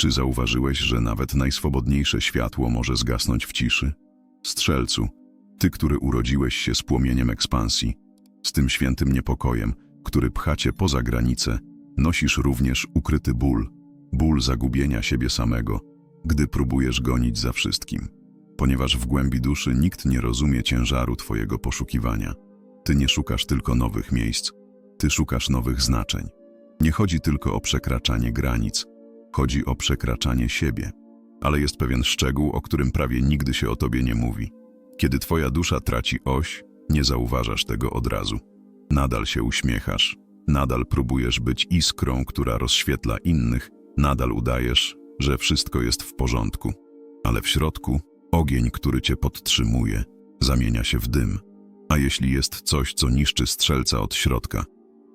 Czy zauważyłeś, że nawet najswobodniejsze światło może zgasnąć w ciszy? Strzelcu, ty, który urodziłeś się z płomieniem ekspansji, z tym świętym niepokojem, który pcha cię poza granice, nosisz również ukryty ból, ból zagubienia siebie samego, gdy próbujesz gonić za wszystkim. Ponieważ w głębi duszy nikt nie rozumie ciężaru twojego poszukiwania. Ty nie szukasz tylko nowych miejsc, ty szukasz nowych znaczeń. Nie chodzi tylko o przekraczanie granic, chodzi o przekraczanie siebie. Ale jest pewien szczegół, o którym prawie nigdy się o tobie nie mówi. Kiedy twoja dusza traci oś, nie zauważasz tego od razu. Nadal się uśmiechasz, nadal próbujesz być iskrą, która rozświetla innych, nadal udajesz, że wszystko jest w porządku. Ale w środku ogień, który cię podtrzymuje, zamienia się w dym. A jeśli jest coś, co niszczy strzelca od środka,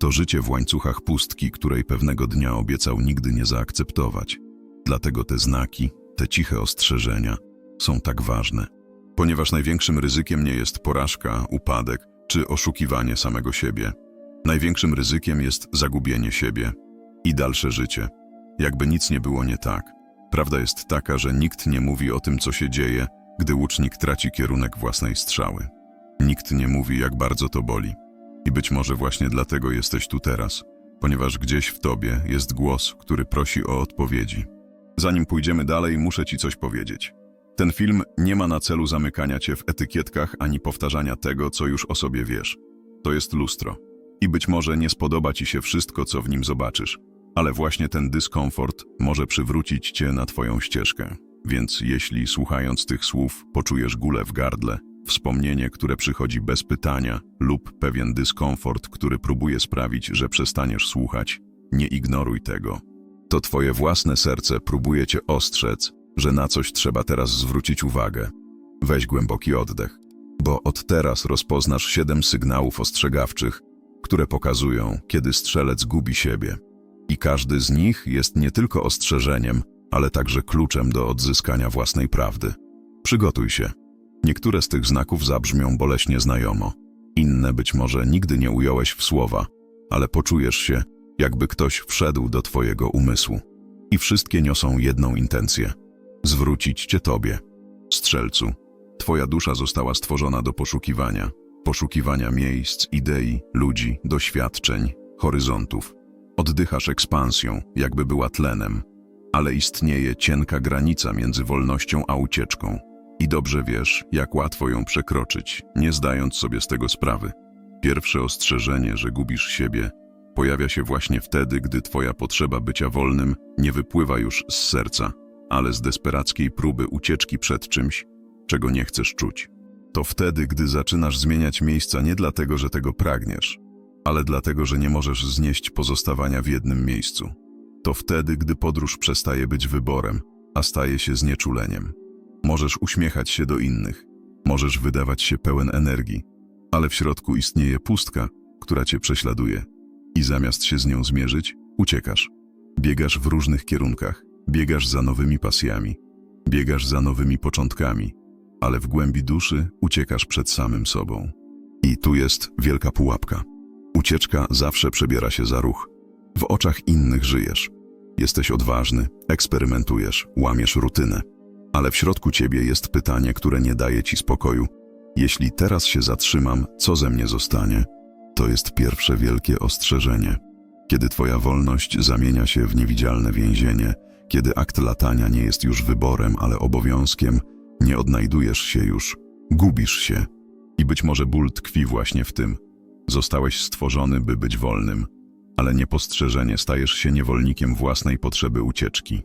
to życie w łańcuchach pustki, której pewnego dnia obiecał nigdy nie zaakceptować. Dlatego te znaki, te ciche ostrzeżenia są tak ważne. Ponieważ największym ryzykiem nie jest porażka, upadek czy oszukiwanie samego siebie. Największym ryzykiem jest zagubienie siebie i dalsze życie. Jakby nic nie było nie tak. Prawda jest taka, że nikt nie mówi o tym, co się dzieje, gdy łucznik traci kierunek własnej strzały. Nikt nie mówi, jak bardzo to boli. I być może właśnie dlatego jesteś tu teraz, ponieważ gdzieś w tobie jest głos, który prosi o odpowiedzi. Zanim pójdziemy dalej, muszę ci coś powiedzieć. Ten film nie ma na celu zamykania cię w etykietkach ani powtarzania tego, co już o sobie wiesz. To jest lustro. I być może nie spodoba ci się wszystko, co w nim zobaczysz, ale właśnie ten dyskomfort może przywrócić cię na twoją ścieżkę. Więc jeśli słuchając tych słów poczujesz gulę w gardle, wspomnienie, które przychodzi bez pytania, lub pewien dyskomfort, który próbuje sprawić, że przestaniesz słuchać, nie ignoruj tego. To twoje własne serce próbuje cię ostrzec, że na coś trzeba teraz zwrócić uwagę. Weź głęboki oddech, bo od teraz rozpoznasz siedem sygnałów ostrzegawczych, które pokazują, kiedy strzelec gubi siebie. I każdy z nich jest nie tylko ostrzeżeniem, ale także kluczem do odzyskania własnej prawdy. Przygotuj się. Niektóre z tych znaków zabrzmią boleśnie znajomo. Inne być może nigdy nie ująłeś w słowa, ale poczujesz się, jakby ktoś wszedł do twojego umysłu. I wszystkie niosą jedną intencję – zwrócić cię tobie. Strzelcu, twoja dusza została stworzona do poszukiwania. Poszukiwania miejsc, idei, ludzi, doświadczeń, horyzontów. Oddychasz ekspansją, jakby była tlenem, ale istnieje cienka granica między wolnością a ucieczką. I dobrze wiesz, jak łatwo ją przekroczyć, nie zdając sobie z tego sprawy. Pierwsze ostrzeżenie, że gubisz siebie, pojawia się właśnie wtedy, gdy twoja potrzeba bycia wolnym nie wypływa już z serca, ale z desperackiej próby ucieczki przed czymś, czego nie chcesz czuć. To wtedy, gdy zaczynasz zmieniać miejsca nie dlatego, że tego pragniesz, ale dlatego, że nie możesz znieść pozostawania w jednym miejscu. To wtedy, gdy podróż przestaje być wyborem, a staje się znieczuleniem. Możesz uśmiechać się do innych, możesz wydawać się pełen energii, ale w środku istnieje pustka, która cię prześladuje. I zamiast się z nią zmierzyć, uciekasz. Biegasz w różnych kierunkach, biegasz za nowymi pasjami, biegasz za nowymi początkami, ale w głębi duszy uciekasz przed samym sobą. I tu jest wielka pułapka. Ucieczka zawsze przebiera się za ruch. W oczach innych żyjesz. Jesteś odważny, eksperymentujesz, łamiesz rutynę. Ale w środku ciebie jest pytanie, które nie daje ci spokoju. Jeśli teraz się zatrzymam, co ze mnie zostanie? To jest pierwsze wielkie ostrzeżenie. Kiedy twoja wolność zamienia się w niewidzialne więzienie, kiedy akt latania nie jest już wyborem, ale obowiązkiem, nie odnajdujesz się już, gubisz się. I być może ból tkwi właśnie w tym. Zostałeś stworzony, by być wolnym, ale niepostrzeżenie stajesz się niewolnikiem własnej potrzeby ucieczki.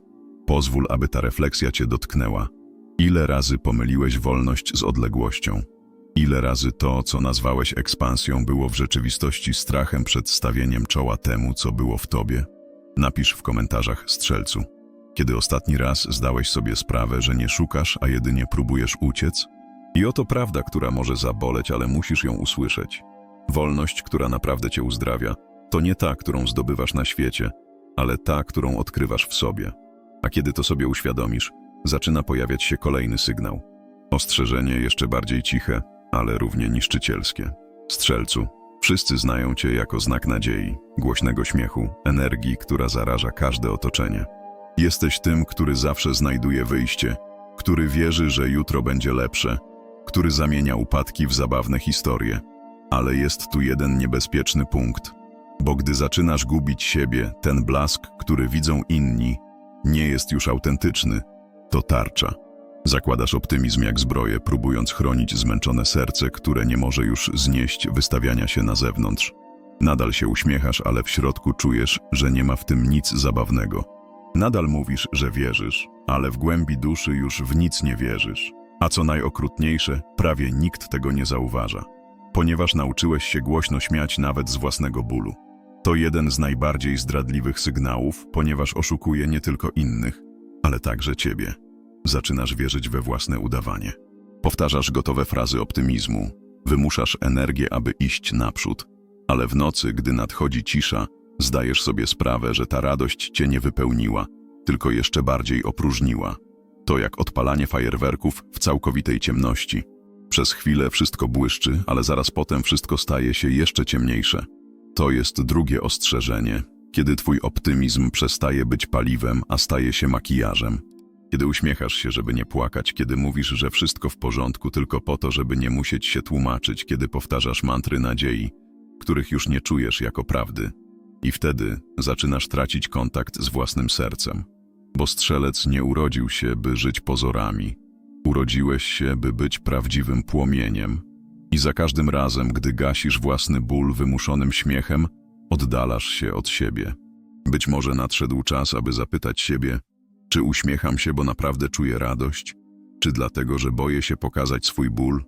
Pozwól, aby ta refleksja cię dotknęła. Ile razy pomyliłeś wolność z odległością? Ile razy to, co nazwałeś ekspansją, było w rzeczywistości strachem przed stawieniem czoła temu, co było w tobie? Napisz w komentarzach strzelcu. Kiedy ostatni raz zdałeś sobie sprawę, że nie szukasz, a jedynie próbujesz uciec? I oto prawda, która może zaboleć, ale musisz ją usłyszeć. Wolność, która naprawdę cię uzdrawia, to nie ta, którą zdobywasz na świecie, ale ta, którą odkrywasz w sobie. A kiedy to sobie uświadomisz, zaczyna pojawiać się kolejny sygnał. Ostrzeżenie jeszcze bardziej ciche, ale równie niszczycielskie. Strzelcu, wszyscy znają cię jako znak nadziei, głośnego śmiechu, energii, która zaraża każde otoczenie. Jesteś tym, który zawsze znajduje wyjście, który wierzy, że jutro będzie lepsze, który zamienia upadki w zabawne historie. Ale jest tu jeden niebezpieczny punkt, bo gdy zaczynasz gubić siebie, ten blask, który widzą inni, nie jest już autentyczny, to tarcza. Zakładasz optymizm jak zbroję, próbując chronić zmęczone serce, które nie może już znieść wystawiania się na zewnątrz. Nadal się uśmiechasz, ale w środku czujesz, że nie ma w tym nic zabawnego. Nadal mówisz, że wierzysz, ale w głębi duszy już w nic nie wierzysz. A co najokrutniejsze, prawie nikt tego nie zauważa, ponieważ nauczyłeś się głośno śmiać nawet z własnego bólu. To jeden z najbardziej zdradliwych sygnałów, ponieważ oszukuje nie tylko innych, ale także ciebie. Zaczynasz wierzyć we własne udawanie. Powtarzasz gotowe frazy optymizmu, wymuszasz energię, aby iść naprzód, ale w nocy, gdy nadchodzi cisza, zdajesz sobie sprawę, że ta radość cię nie wypełniła, tylko jeszcze bardziej opróżniła. To jak odpalanie fajerwerków w całkowitej ciemności. Przez chwilę wszystko błyszczy, ale zaraz potem wszystko staje się jeszcze ciemniejsze. To jest drugie ostrzeżenie, kiedy twój optymizm przestaje być paliwem, a staje się makijażem. Kiedy uśmiechasz się, żeby nie płakać, kiedy mówisz, że wszystko w porządku tylko po to, żeby nie musieć się tłumaczyć, kiedy powtarzasz mantry nadziei, których już nie czujesz jako prawdy. I wtedy zaczynasz tracić kontakt z własnym sercem. Bo strzelec nie urodził się, by żyć pozorami. Urodziłeś się, by być prawdziwym płomieniem. I za każdym razem, gdy gasisz własny ból wymuszonym śmiechem, oddalasz się od siebie. Być może nadszedł czas, aby zapytać siebie, czy uśmiecham się, bo naprawdę czuję radość, czy dlatego, że boję się pokazać swój ból,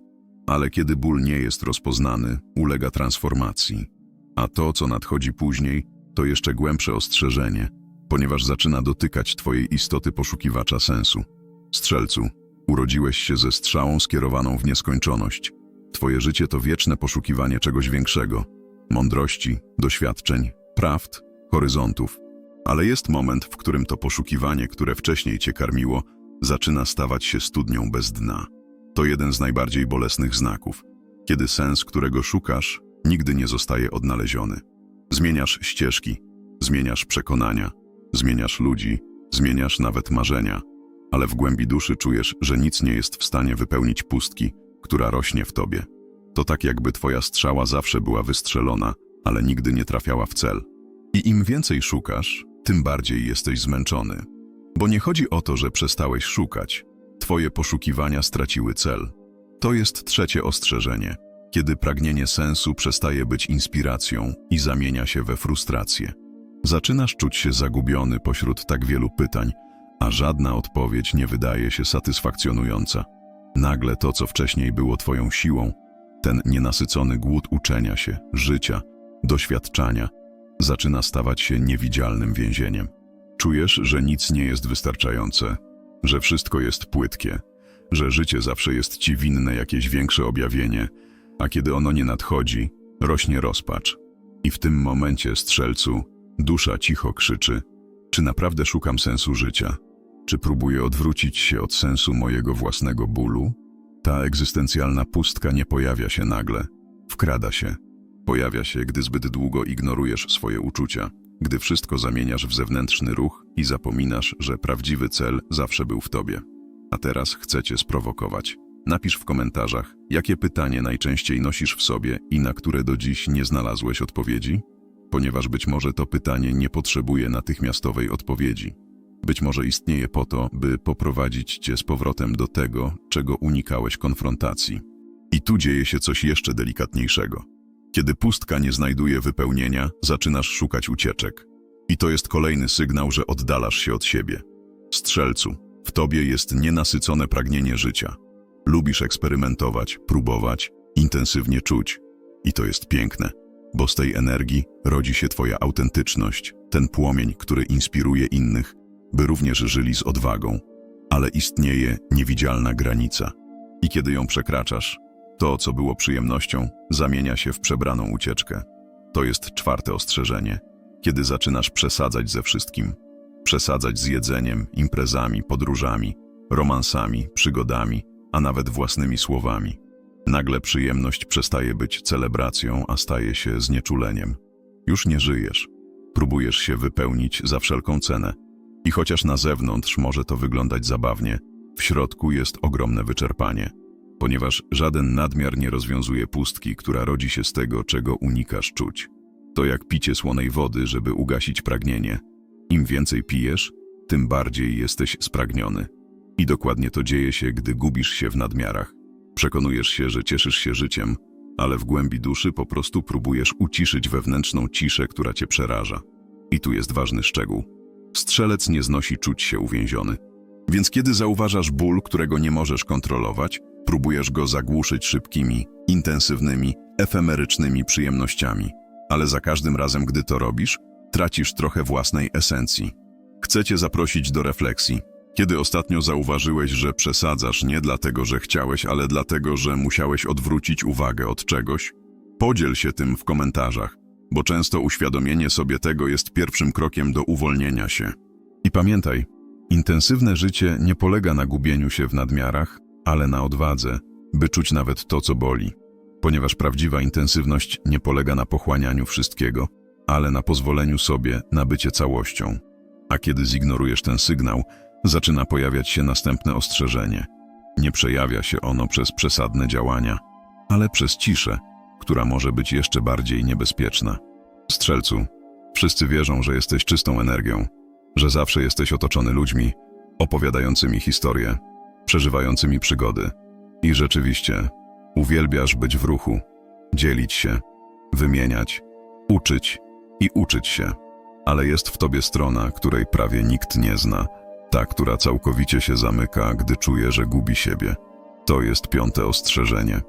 ale kiedy ból nie jest rozpoznany, ulega transformacji. A to, co nadchodzi później, to jeszcze głębsze ostrzeżenie, ponieważ zaczyna dotykać twojej istoty poszukiwacza sensu. Strzelcu, urodziłeś się ze strzałą skierowaną w nieskończoność. Twoje życie to wieczne poszukiwanie czegoś większego mądrości, doświadczeń, prawd, horyzontów. Ale jest moment, w którym to poszukiwanie, które wcześniej cię karmiło, zaczyna stawać się studnią bez dna. To jeden z najbardziej bolesnych znaków, kiedy sens, którego szukasz, nigdy nie zostaje odnaleziony. Zmieniasz ścieżki, zmieniasz przekonania, zmieniasz ludzi, zmieniasz nawet marzenia, ale w głębi duszy czujesz, że nic nie jest w stanie wypełnić pustki, która rośnie w tobie. To tak jakby twoja strzała zawsze była wystrzelona, ale nigdy nie trafiała w cel. I im więcej szukasz, tym bardziej jesteś zmęczony. Bo nie chodzi o to, że przestałeś szukać. Twoje poszukiwania straciły cel. To jest trzecie ostrzeżenie, kiedy pragnienie sensu przestaje być inspiracją i zamienia się we frustrację. Zaczynasz czuć się zagubiony pośród tak wielu pytań, a żadna odpowiedź nie wydaje się satysfakcjonująca. Nagle to, co wcześniej było Twoją siłą, ten nienasycony głód uczenia się, życia, doświadczania, zaczyna stawać się niewidzialnym więzieniem. Czujesz, że nic nie jest wystarczające, że wszystko jest płytkie, że życie zawsze jest ci winne jakieś większe objawienie, a kiedy ono nie nadchodzi, rośnie rozpacz. I w tym momencie, strzelcu, dusza cicho krzyczy: Czy naprawdę szukam sensu życia? Czy próbuję odwrócić się od sensu mojego własnego bólu? Ta egzystencjalna pustka nie pojawia się nagle, wkrada się. Pojawia się, gdy zbyt długo ignorujesz swoje uczucia, gdy wszystko zamieniasz w zewnętrzny ruch i zapominasz, że prawdziwy cel zawsze był w tobie. A teraz chcę cię sprowokować. Napisz w komentarzach, jakie pytanie najczęściej nosisz w sobie i na które do dziś nie znalazłeś odpowiedzi, ponieważ być może to pytanie nie potrzebuje natychmiastowej odpowiedzi. Być może istnieje po to, by poprowadzić cię z powrotem do tego, czego unikałeś konfrontacji. I tu dzieje się coś jeszcze delikatniejszego. Kiedy pustka nie znajduje wypełnienia, zaczynasz szukać ucieczek. I to jest kolejny sygnał, że oddalasz się od siebie. Strzelcu, w tobie jest nienasycone pragnienie życia. Lubisz eksperymentować, próbować, intensywnie czuć. I to jest piękne, bo z tej energii rodzi się twoja autentyczność, ten płomień, który inspiruje innych, by również żyli z odwagą. Ale istnieje niewidzialna granica. I kiedy ją przekraczasz, to, co było przyjemnością, zamienia się w przebraną ucieczkę. To jest czwarte ostrzeżenie, kiedy zaczynasz przesadzać ze wszystkim. Przesadzać z jedzeniem, imprezami, podróżami, romansami, przygodami, a nawet własnymi słowami. Nagle przyjemność przestaje być celebracją, a staje się znieczuleniem. Już nie żyjesz. Próbujesz się wypełnić za wszelką cenę. I chociaż na zewnątrz może to wyglądać zabawnie, w środku jest ogromne wyczerpanie, ponieważ żaden nadmiar nie rozwiązuje pustki, która rodzi się z tego, czego unikasz czuć. To jak picie słonej wody, żeby ugasić pragnienie. Im więcej pijesz, tym bardziej jesteś spragniony. I dokładnie to dzieje się, gdy gubisz się w nadmiarach. Przekonujesz się, że cieszysz się życiem, ale w głębi duszy po prostu próbujesz uciszyć wewnętrzną ciszę, która cię przeraża. I tu jest ważny szczegół. Strzelec nie znosi czuć się uwięziony. Więc kiedy zauważasz ból, którego nie możesz kontrolować, próbujesz go zagłuszyć szybkimi, intensywnymi, efemerycznymi przyjemnościami. Ale za każdym razem, gdy to robisz, tracisz trochę własnej esencji. Chcę cię zaprosić do refleksji. Kiedy ostatnio zauważyłeś, że przesadzasz nie dlatego, że chciałeś, ale dlatego, że musiałeś odwrócić uwagę od czegoś? Podziel się tym w komentarzach, bo często uświadomienie sobie tego jest pierwszym krokiem do uwolnienia się. I pamiętaj, intensywne życie nie polega na gubieniu się w nadmiarach, ale na odwadze, by czuć nawet to, co boli. Ponieważ prawdziwa intensywność nie polega na pochłanianiu wszystkiego, ale na pozwoleniu sobie na bycie całością. A kiedy zignorujesz ten sygnał, zaczyna pojawiać się następne ostrzeżenie. Nie przejawia się ono przez przesadne działania, ale przez ciszę, która może być jeszcze bardziej niebezpieczna. Strzelcu, wszyscy wierzą, że jesteś czystą energią, że zawsze jesteś otoczony ludźmi, opowiadającymi historie, przeżywającymi przygody. I rzeczywiście, uwielbiasz być w ruchu, dzielić się, wymieniać, uczyć i uczyć się. Ale jest w tobie strona, której prawie nikt nie zna, ta, która całkowicie się zamyka, gdy czuje, że gubi siebie. To jest piąte ostrzeżenie.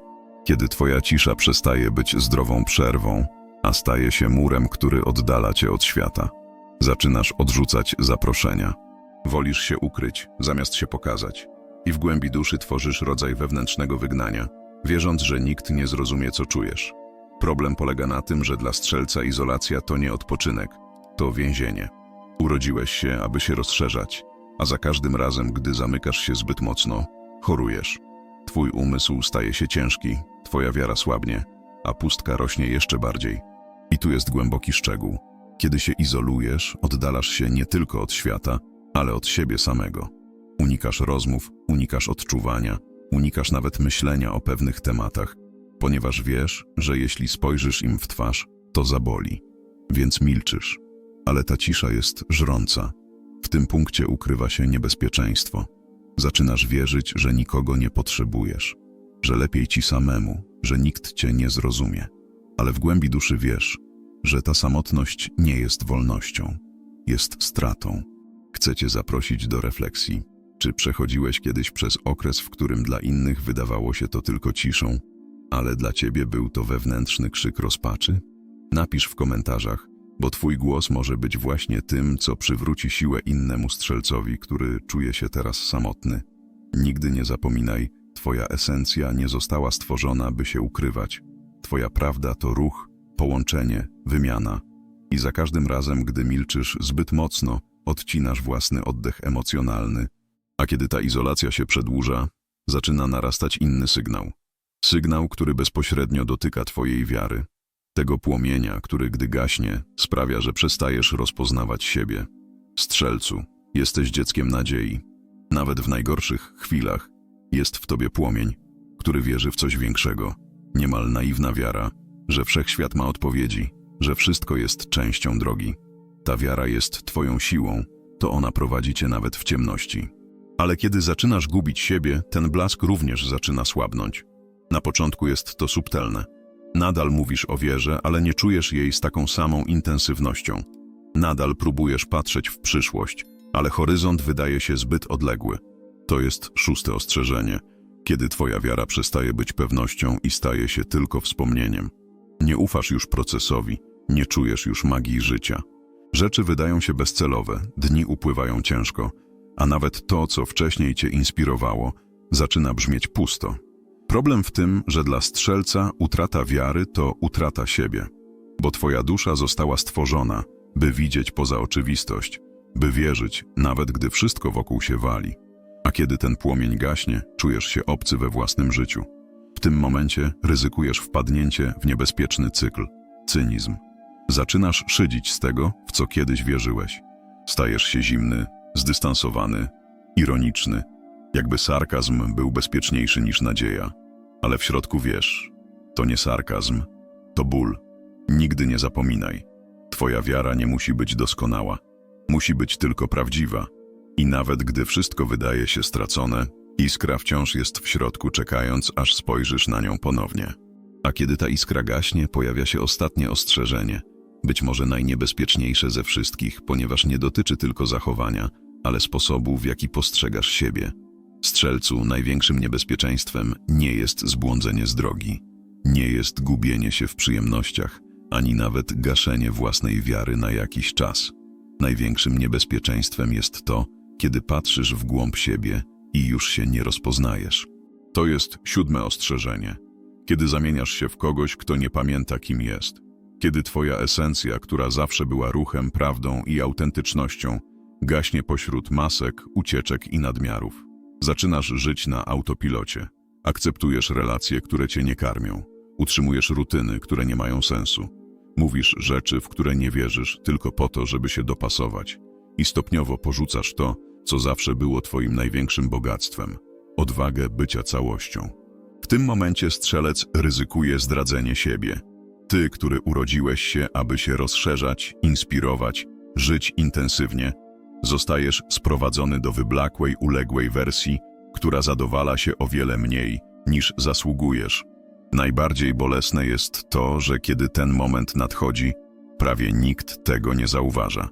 Kiedy twoja cisza przestaje być zdrową przerwą, a staje się murem, który oddala cię od świata. Zaczynasz odrzucać zaproszenia. Wolisz się ukryć, zamiast się pokazać. I w głębi duszy tworzysz rodzaj wewnętrznego wygnania, wierząc, że nikt nie zrozumie, co czujesz. Problem polega na tym, że dla strzelca izolacja to nie odpoczynek, to więzienie. Urodziłeś się, aby się rozszerzać, a za każdym razem, gdy zamykasz się zbyt mocno, chorujesz. Twój umysł staje się ciężki, twoja wiara słabnie, a pustka rośnie jeszcze bardziej. I tu jest głęboki szczegół. Kiedy się izolujesz, oddalasz się nie tylko od świata, ale od siebie samego. Unikasz rozmów, unikasz odczuwania, unikasz nawet myślenia o pewnych tematach, ponieważ wiesz, że jeśli spojrzysz im w twarz, to zaboli. Więc milczysz. Ale ta cisza jest żrąca. W tym punkcie ukrywa się niebezpieczeństwo. Zaczynasz wierzyć, że nikogo nie potrzebujesz, że lepiej ci samemu, że nikt cię nie zrozumie. Ale w głębi duszy wiesz, że ta samotność nie jest wolnością, jest stratą. Chcę cię zaprosić do refleksji. Czy przechodziłeś kiedyś przez okres, w którym dla innych wydawało się to tylko ciszą, ale dla ciebie był to wewnętrzny krzyk rozpaczy? Napisz w komentarzach, bo twój głos może być właśnie tym, co przywróci siłę innemu strzelcowi, który czuje się teraz samotny. Nigdy nie zapominaj, twoja esencja nie została stworzona, by się ukrywać. Twoja prawda to ruch, połączenie, wymiana. I za każdym razem, gdy milczysz zbyt mocno, odcinasz własny oddech emocjonalny. A kiedy ta izolacja się przedłuża, zaczyna narastać inny sygnał. Sygnał, który bezpośrednio dotyka twojej wiary. Tego płomienia, który gdy gaśnie, sprawia, że przestajesz rozpoznawać siebie. Strzelcu, jesteś dzieckiem nadziei. Nawet w najgorszych chwilach jest w tobie płomień, który wierzy w coś większego. Niemal naiwna wiara, że wszechświat ma odpowiedzi, że wszystko jest częścią drogi. Ta wiara jest twoją siłą, to ona prowadzi cię nawet w ciemności. Ale kiedy zaczynasz gubić siebie, ten blask również zaczyna słabnąć. Na początku jest to subtelne. Nadal mówisz o wierze, ale nie czujesz jej z taką samą intensywnością. Nadal próbujesz patrzeć w przyszłość, ale horyzont wydaje się zbyt odległy. To jest szóste ostrzeżenie, kiedy twoja wiara przestaje być pewnością i staje się tylko wspomnieniem. Nie ufasz już procesowi, nie czujesz już magii życia. Rzeczy wydają się bezcelowe, dni upływają ciężko, a nawet to, co wcześniej cię inspirowało, zaczyna brzmieć pusto. Problem w tym, że dla strzelca utrata wiary to utrata siebie, bo twoja dusza została stworzona, by widzieć poza oczywistość, by wierzyć, nawet gdy wszystko wokół się wali. A kiedy ten płomień gaśnie, czujesz się obcy we własnym życiu. W tym momencie ryzykujesz wpadnięcie w niebezpieczny cykl cynizm. Zaczynasz szydzić z tego, w co kiedyś wierzyłeś. Stajesz się zimny, zdystansowany, ironiczny, jakby sarkazm był bezpieczniejszy niż nadzieja. Ale w środku wiesz, to nie sarkazm, to ból. Nigdy nie zapominaj. Twoja wiara nie musi być doskonała, musi być tylko prawdziwa. I nawet gdy wszystko wydaje się stracone, iskra wciąż jest w środku, czekając, aż spojrzysz na nią ponownie. A kiedy ta iskra gaśnie, pojawia się ostatnie ostrzeżenie, być może najniebezpieczniejsze ze wszystkich, ponieważ nie dotyczy tylko zachowania, ale sposobu, w jaki postrzegasz siebie. Strzelcu, największym niebezpieczeństwem nie jest zbłądzenie z drogi, nie jest gubienie się w przyjemnościach, ani nawet gaszenie własnej wiary na jakiś czas. Największym niebezpieczeństwem jest to, kiedy patrzysz w głąb siebie i już się nie rozpoznajesz. To jest siódme ostrzeżenie. Kiedy zamieniasz się w kogoś, kto nie pamięta, kim jest. Kiedy twoja esencja, która zawsze była ruchem, prawdą i autentycznością, gaśnie pośród masek, ucieczek i nadmiarów. Zaczynasz żyć na autopilocie. Akceptujesz relacje, które cię nie karmią. Utrzymujesz rutyny, które nie mają sensu. Mówisz rzeczy, w które nie wierzysz, tylko po to, żeby się dopasować. I stopniowo porzucasz to, co zawsze było twoim największym bogactwem odwagę bycia całością. W tym momencie strzelec ryzykuje zdradzenie siebie. Ty, który urodziłeś się, aby się rozszerzać, inspirować, żyć intensywnie, zostajesz sprowadzony do wyblakłej, uległej wersji, która zadowala się o wiele mniej, niż zasługujesz. Najbardziej bolesne jest to, że kiedy ten moment nadchodzi, prawie nikt tego nie zauważa.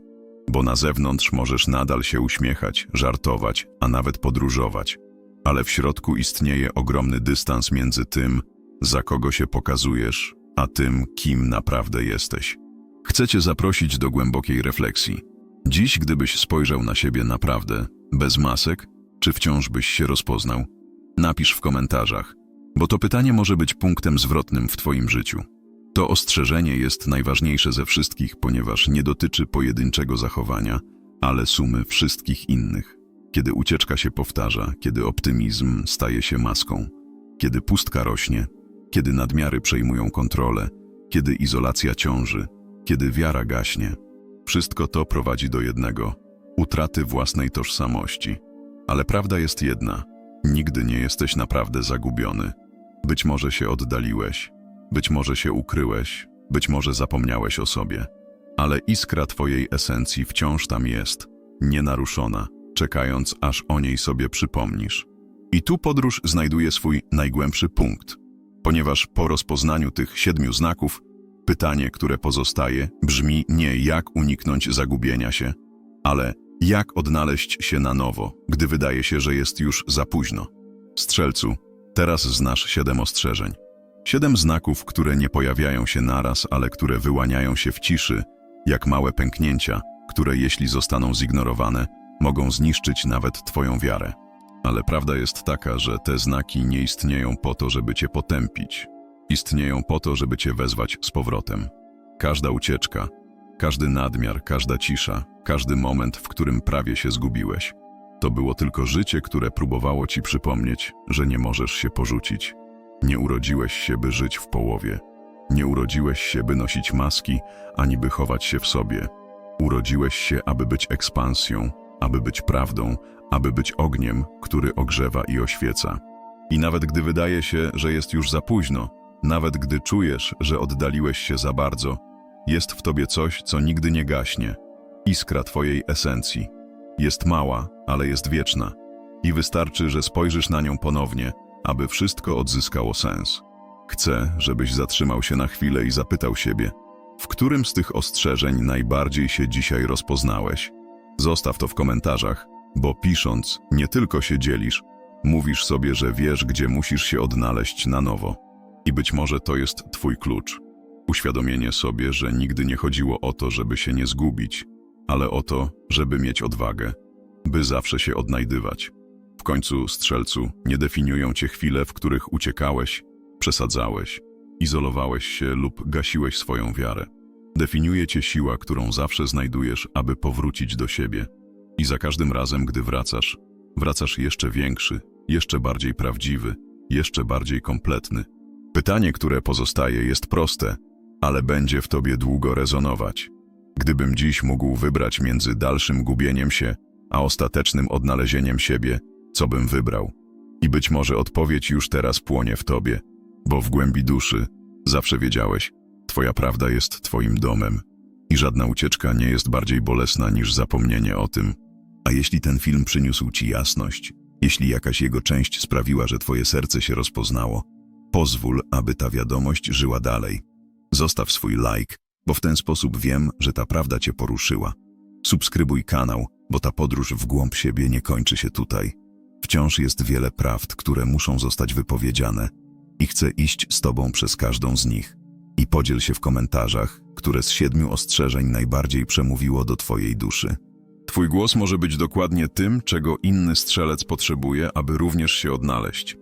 Bo na zewnątrz możesz nadal się uśmiechać, żartować, a nawet podróżować. Ale w środku istnieje ogromny dystans między tym, za kogo się pokazujesz, a tym, kim naprawdę jesteś. Chcę Cię zaprosić do głębokiej refleksji. Dziś, gdybyś spojrzał na siebie naprawdę, bez masek, czy wciąż byś się rozpoznał? Napisz w komentarzach, bo to pytanie może być punktem zwrotnym w Twoim życiu. To ostrzeżenie jest najważniejsze ze wszystkich, ponieważ nie dotyczy pojedynczego zachowania, ale sumy wszystkich innych. Kiedy ucieczka się powtarza, kiedy optymizm staje się maską, kiedy pustka rośnie, kiedy nadmiary przejmują kontrolę, kiedy izolacja ciąży, kiedy wiara gaśnie, wszystko to prowadzi do jednego utraty własnej tożsamości. Ale prawda jest jedna: nigdy nie jesteś naprawdę zagubiony. Być może się oddaliłeś, być może się ukryłeś, być może zapomniałeś o sobie, ale iskra Twojej esencji wciąż tam jest, nienaruszona, czekając aż o niej sobie przypomnisz. I tu podróż znajduje swój najgłębszy punkt, ponieważ po rozpoznaniu tych siedmiu znaków, pytanie, które pozostaje, brzmi nie jak uniknąć zagubienia się, ale jak odnaleźć się na nowo, gdy wydaje się, że jest już za późno. Strzelcu, teraz znasz siedem ostrzeżeń. Siedem znaków, które nie pojawiają się naraz, ale które wyłaniają się w ciszy, jak małe pęknięcia, które jeśli zostaną zignorowane, mogą zniszczyć nawet Twoją wiarę. Ale prawda jest taka, że te znaki nie istnieją po to, żeby Cię potępić. Istnieją po to, żeby Cię wezwać z powrotem. Każda ucieczka, każdy nadmiar, każda cisza, każdy moment, w którym prawie się zgubiłeś, to było tylko życie, które próbowało Ci przypomnieć, że nie możesz się porzucić. Nie urodziłeś się, by żyć w połowie. Nie urodziłeś się, by nosić maski, ani by chować się w sobie. Urodziłeś się, aby być ekspansją, aby być prawdą, aby być ogniem, który ogrzewa i oświeca. I nawet gdy wydaje się, że jest już za późno, nawet gdy czujesz, że oddaliłeś się za bardzo, jest w tobie coś, co nigdy nie gaśnie. Iskra twojej esencji. Jest mała, ale jest wieczna. I wystarczy, że spojrzysz na nią ponownie, aby wszystko odzyskało sens. Chcę, żebyś zatrzymał się na chwilę i zapytał siebie, w którym z tych ostrzeżeń najbardziej się dzisiaj rozpoznałeś? Zostaw to w komentarzach, bo pisząc, nie tylko się dzielisz, mówisz sobie, że wiesz, gdzie musisz się odnaleźć na nowo. I być może to jest Twój klucz. Uświadomienie sobie, że nigdy nie chodziło o to, żeby się nie zgubić, ale o to, żeby mieć odwagę, by zawsze się odnajdywać. W końcu, strzelcu, nie definiują cię chwile, w których uciekałeś, przesadzałeś, izolowałeś się lub gasiłeś swoją wiarę. Definiuje cię siła, którą zawsze znajdujesz, aby powrócić do siebie. I za każdym razem, gdy wracasz, wracasz jeszcze większy, jeszcze bardziej prawdziwy, jeszcze bardziej kompletny. Pytanie, które pozostaje, jest proste, ale będzie w tobie długo rezonować. Gdybym dziś mógł wybrać między dalszym gubieniem się, a ostatecznym odnalezieniem siebie, co bym wybrał. I być może odpowiedź już teraz płonie w tobie, bo w głębi duszy zawsze wiedziałeś, twoja prawda jest twoim domem i żadna ucieczka nie jest bardziej bolesna niż zapomnienie o tym. A jeśli ten film przyniósł ci jasność, jeśli jakaś jego część sprawiła, że twoje serce się rozpoznało, pozwól, aby ta wiadomość żyła dalej. Zostaw swój like, bo w ten sposób wiem, że ta prawda cię poruszyła. Subskrybuj kanał, bo ta podróż w głąb siebie nie kończy się tutaj. Wciąż jest wiele prawd, które muszą zostać wypowiedziane i chcę iść z tobą przez każdą z nich. I podziel się w komentarzach, które z siedmiu ostrzeżeń najbardziej przemówiło do twojej duszy. Twój głos może być dokładnie tym, czego inny strzelec potrzebuje, aby również się odnaleźć.